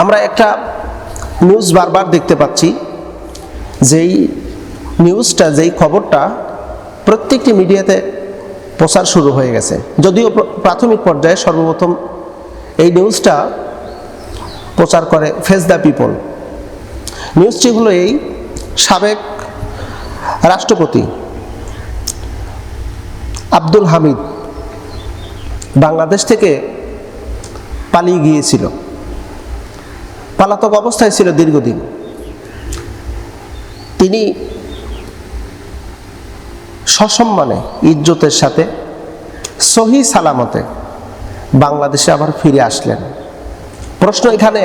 আমরা একটা নিউজ বারবার দেখতে পাচ্ছি, যেই নিউজটা যেই খবরটা প্রত্যেকটি মিডিয়াতে প্রচার শুরু হয়ে গেছে। যদিও প্রাথমিক পর্যায়ে সর্বপ্রথম এই নিউজটা প্রচার করে ফেস দ্য পিপল নিউজটি হলো এই সাবেক রাষ্ট্রপতি আব্দুল হামিদ বাংলাদেশ থেকে পালিয়ে গিয়েছিল। পালাতক অবস্থায় ছিল দীর্ঘদিন। তিনি সসম্মানে, ইজ্জতের সাথে, সহি সালামতে বাংলাদেশে আবার ফিরে আসলেন। প্রশ্ন এখানে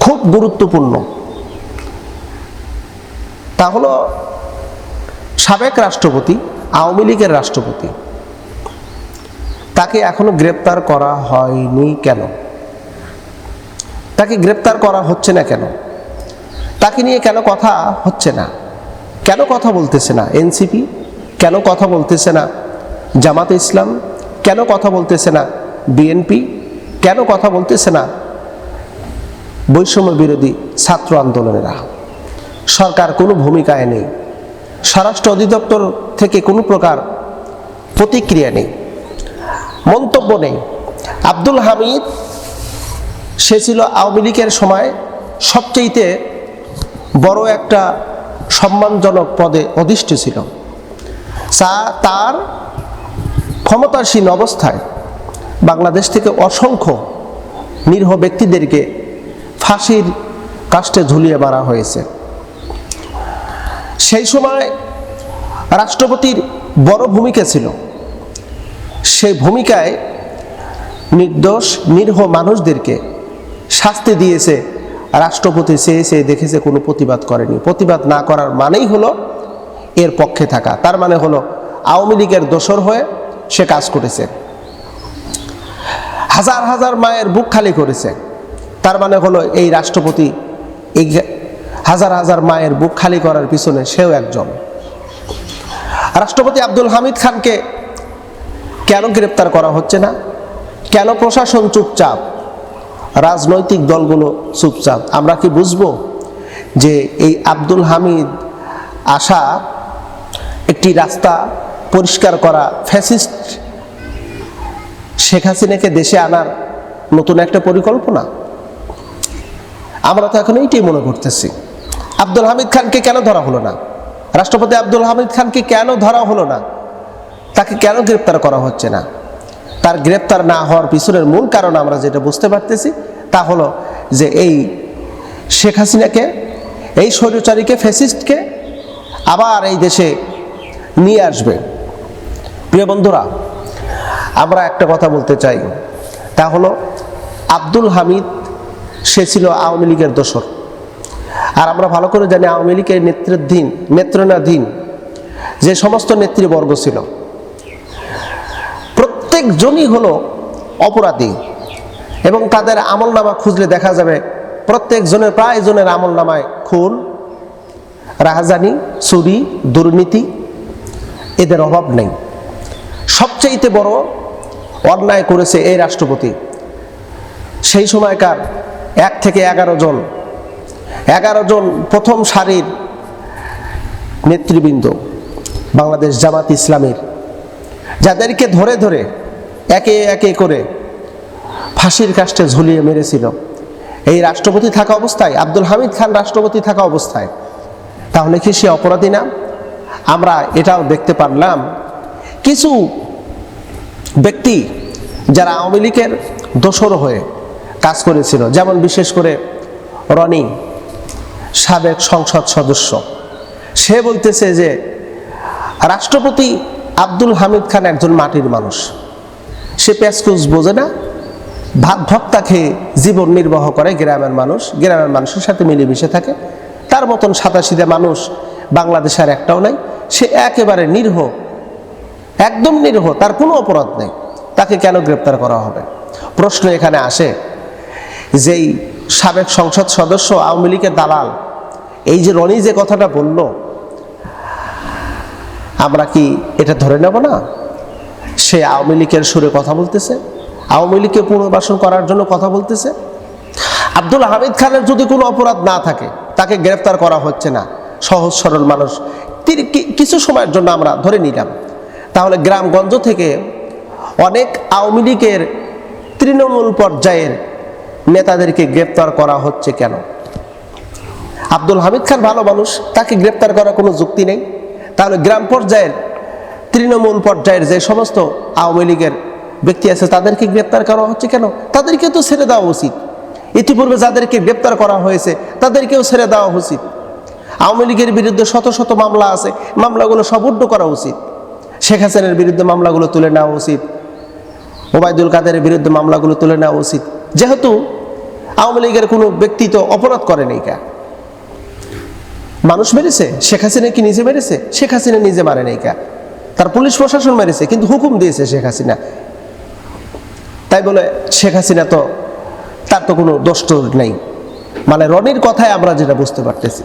খুব গুরুত্বপূর্ণ। তা হলো, সাবেক রাষ্ট্রপতি, আওয়ামী লীগের রাষ্ট্রপতি, তাকে এখনও গ্রেপ্তার করা হয়নি কেন? তাকে গ্রেপ্তার করা হচ্ছে না কেন? তাকে নিয়ে কেন কথা হচ্ছে না? কেন কথা বলতেছে না এনসিপি? কেন কথা বলতেছে না জামাতে ইসলাম? কেন কথা বলতেছে না বিএনপি? কেন কথা বলতেছে না বৈষম্য বিরোধী ছাত্র আন্দোলনেরা? সরকার কোনো ভূমিকায় নেই। স্বরাষ্ট্র অধিদপ্তর থেকে কোনো প্রকার প্রতিক্রিয়া নেই। মন্তব্য নেই। আব্দুল হামিদ সে ছিল আওয়ামী লীগের সময় সবচেয়েতে বড় একটা সম্মানজনক পদে অধিষ্ঠ ছিল। তা তার ক্ষমতাসীন অবস্থায় বাংলাদেশ থেকে অসংখ্য নিরীহ ব্যক্তিদেরকে ফাঁসির কাষ্টে ঝুলিয়ে মারা হয়েছে। সেই সময় রাষ্ট্রপতির বড় ভূমিকা ছিল। সেই ভূমিকায় নির্দোষ, নিরীহ মানুষদেরকে শাস্তি দিয়েছে, রাষ্ট্রপতি চেয়ে চেয়ে দেখেছে কোনো প্রতিবাদ করেনি। প্রতিবাদ না করার মানেই হলো এর পক্ষে থাকা। তার মানে হলো আওয়ামী লীগের দোসর হয়ে সে কাজ করেছে। হাজার হাজার মায়ের বুক খালি করেছে। তার মানে হলো এই রাষ্ট্রপতি এই হাজার হাজার মায়ের বুক খালি করার পিছনে সেও একজন। রাষ্ট্রপতি আব্দুল হামিদ খানকে কেন গ্রেপ্তার করা হচ্ছে না? কেন প্রশাসন চুপচাপ রাজনৈতিক দলগুলো চুপচাপ। আমরা কি বুঝব যে এই আব্দুল হামিদ আসা একটি রাস্তা পরিষ্কার করা ফ্যাসিস্ট শেখ হাসিনাকে দেশে আনার নতুন একটা পরিকল্পনা? আমরা তো এখন এইটাই মনে করতেছি। আব্দুল হামিদ খানকে কেন ধরা হলো না? রাষ্ট্রপতি আব্দুল হামিদ খানকে কেন ধরা হলো না? তাকে কেন গ্রেপ্তার করা হচ্ছে না? তার গ্রেপ্তার না হওয়ার পিছনের মূল কারণ আমরা যেটা বুঝতে পারতেছি, তা হলো যে এই শেখ হাসিনাকে, এই স্বৈরচারীকে ফেসিস্টকে আবার এই দেশে নিয়ে আসবে। প্রিয় বন্ধুরা, আমরা একটা কথা বলতে চাই, তা হলো আব্দুল হামিদ, সে ছিল আওয়ামী লীগের দোসর। আর আমরা ভালো করে জানি আওয়ামী লীগের নেতৃত্বাধীন, নেত্রণাধীন যে সমস্ত নেতৃবর্গ ছিল প্রত্যেকজনই হলো অপরাধী এবং তাদের আমল নামা খুঁজলে দেখা যাবে প্রত্যেকজনের প্রায় জনের আমল নামায় খুন, রাহাজানি, চুরি, দুর্নীতি, এদের অভাব নেই। সবচাইতে বড় অন্যায় করেছে এই রাষ্ট্রপতি। সেই সময়কার এক থেকে এগারো জন এগারো জন প্রথম সারির নেতৃবৃন্দ বাংলাদেশ জামাত ইসলামের, যাদেরকে ধরে ধরে একে একে করে ফাঁসির কাষ্টে ঝুলিয়ে মেরেছিল। এই রাষ্ট্রপতি থাকা অবস্থায়, আব্দুল হামিদ খান রাষ্ট্রপতি থাকা অবস্থায়, তাহলে কি সে অপরাধী না? আমরা এটাও দেখতে পারলাম। কিছু ব্যক্তি যারা আওয়ামী লীগের দোসর হয়ে কাজ করেছিল, যেমন বিশেষ করে রনি, সাবেক সংসদ সদস্য। সে বলতেছে যে, রাষ্ট্রপতি আব্দুল হামিদ খান একজন মাটির মানুষ। সে প্যাসকুস বোঝে না ভক্তা খেয়ে জীবন নির্বাহ করে গ্রামের মানুষ, গ্রামের মানুষের সাথে মিলেমিশে থাকে। তার মতন সাতাশিদে মানুষ বাংলাদেশের একটাও নাই। সে একেবারে নিরীহ, একদম নিরীহ, তার কোনো অপরাধ নেই। তাকে কেন গ্রেপ্তার করা হবে? প্রশ্ন এখানে আসে যেই সাবেক সংসদ সদস্য আওয়ামী লীগের দালাল, এই যে রনি যে কথাটা বলল, আমরা কি এটা ধরে নেব না? সে আওয়ামী লীগের সুরে কথা বলতেছে, আওয়ামী লীগকে পুনর্বাসন করার জন্য কথা বলতেছে। আব্দুল হামিদ খানের যদি কোনো অপরাধ না থাকে, তাকে গ্রেফতার করা হচ্ছে না। সহজ সরল মানুষ। কিছু সময়ের জন্য আমরা ধরে নিলাম। তাহলে গ্রামগঞ্জ থেকে অনেক আওয়ামী লীগের তৃণমূল পর্যায়ের নেতাদেরকে গ্রেপ্তার করা হচ্ছে কেন? আব্দুল হামিদ খান ভালো মানুষ, তাকে গ্রেপ্তার করার কোনো যুক্তি নেই। তাহলে গ্রাম পর্যায়ের তৃণমূল পর্যায়ের যে সমস্ত আওয়ামী লীগের ব্যক্তি আছে, তাদেরকে গ্রেপ্তার করা হচ্ছে কেন? তাদেরকে তো ছেড়ে দেওয়া উচিত। ইতিপূর্বে যাদেরকে গ্রেপ্তার করা হয়েছে, তাদেরকেও ছেড়ে দেওয়া উচিত। আওয়ামী লীগের বিরুদ্ধে শত শত মামলা আছে, মামলাগুলো সবুদ্ধ করা উচিত। শেখ হাসিনার বিরুদ্ধে মামলাগুলো তুলে নেওয়া উচিত। ওবায়দুল কাদের বিরুদ্ধে মামলাগুলো তুলে নেওয়া উচিত। যেহেতু আওয়ামী লীগের কোনো ব্যক্তি তো অপরাধ করেনি কা। মানুষ মেরেছে, শেখ হাসিনা কি নিজে মেরেছে? শেখ হাসিনা নিজে মারে নাই কা। তার পুলিশ প্রশাসন মেরেছে, কিন্তু হুকুম দিয়েছে শেখ হাসিনা। তাই বলে শেখ হাসিনা তো, তার তো কোনো দোষ নেই। মানে রনির কথায় আমরা যেটা বুঝতে পারতেছি।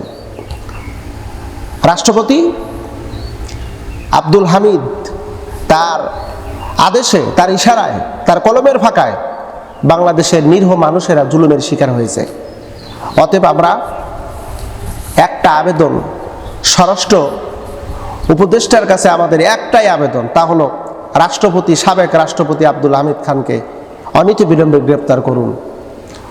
রাষ্ট্রপতি আব্দুল হামিদ তার আদেশে, তার ইশারায়, তার কলমের ফাঁকায় বাংলাদেশের নিরীহ মানুষেরা জুলুমের শিকার হয়েছে। অতএব আমরা একটা আবেদন স্বরাষ্ট্র উপদেষ্টার কাছে আমাদের একটাই আবেদন, তা হলো রাষ্ট্রপতি, সাবেক রাষ্ট্রপতি আব্দুল হামিদ খানকে অনীতি বিলম্বে গ্রেপ্তার করুন।